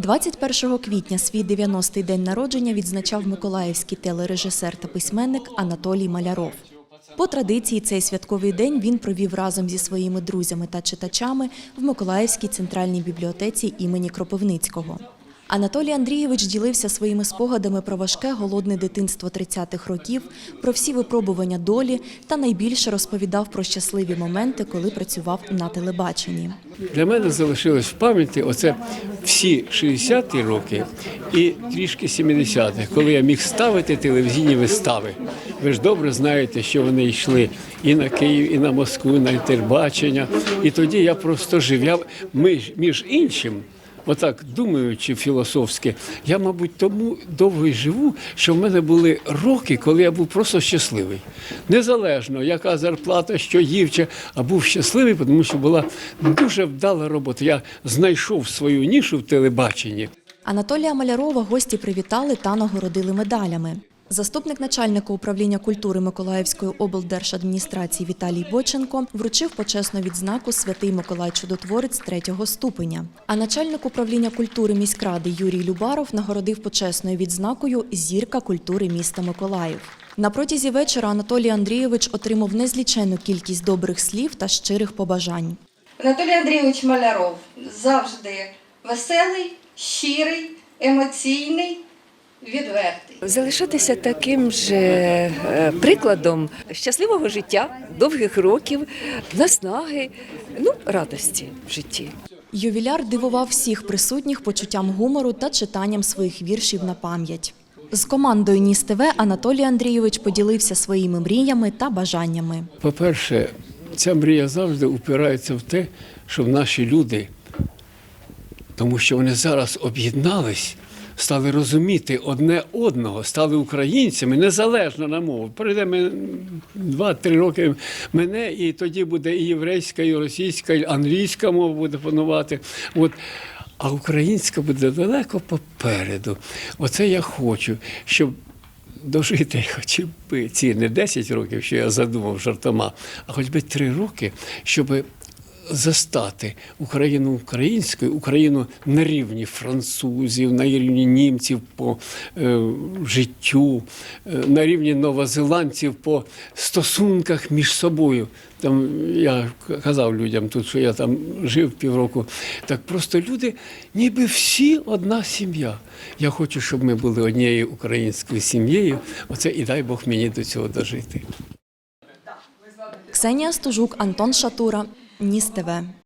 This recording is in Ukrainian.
21 квітня свій 90-й день народження відзначав миколаївський телережисер та письменник Анатолій Маляров. По традиції цей святковий день він провів разом зі своїми друзями та читачами в Миколаївській центральній бібліотеці імені Кропивницького. Анатолій Андрійович ділився своїми спогадами про важке голодне дитинство 30-х років, про всі випробування долі та найбільше розповідав про щасливі моменти, коли працював на телебаченні. Для мене залишилось в пам'яті оце всі 60-ті роки і трішки 70-х, коли я міг ставити телевізійні вистави. Ви ж добре знаєте, що вони йшли і на Київ, і на Москву, на телебачення. І тоді я просто жив. Між, між іншим. Отак думаючи філософськи, я, мабуть, тому довго й живу, що в мене були роки, коли я був просто щасливий. Незалежно, яка зарплата, що їв, чи, а був щасливий, тому що була дуже вдала робота. Я знайшов свою нішу в телебаченні. Анатолія Малярова гості привітали та нагородили медалями. Заступник начальника управління культури Миколаївської облдержадміністрації Віталій Боченко вручив почесну відзнаку Святий Миколай Чудотворець третього ступеня. А начальник управління культури міськради Юрій Любаров нагородив почесною відзнакою Зірка культури міста Миколаїв. На протязі вечора Анатолій Андрійович отримав незліченну кількість добрих слів та щирих побажань. Анатолій Андрійович Маляров завжди веселий, щирий, емоційний, відвертий. Залишатися таким же е, прикладом щасливого життя, довгих років, наснаги, ну, радості в житті. Ювіляр дивував всіх присутніх почуттям гумору та читанням своїх віршів на пам'ять. З командою Ніс ТВ Анатолій Андрійович поділився своїми мріями та бажаннями. По-перше, ця мрія завжди упирається в те, щоб наші люди, тому що вони зараз об'єднались, стали розуміти одне одного, стали українцями, незалежно на мову. Пройде два-три роки мене, і тоді буде і єврейська, і російська, і англійська мова буде панувати. От. А українська буде далеко попереду. Оце я хочу, щоб дожити хоч би ці не 10 років, що я задумав жартома, а хоч би 3 роки, щоб застати Україну українською, Україну на рівні французів, на рівні німців по е, життю, е, на рівні новозеландців по стосунках між собою. Там я казав людям тут, що я там жив півроку. Так просто люди, ніби всі одна сім'я. Я хочу, щоб ми були однією українською сім'єю. Оце і дай Бог мені до цього дожити. Ксенія Стужук, Антон Шатура, Ніс ТВ.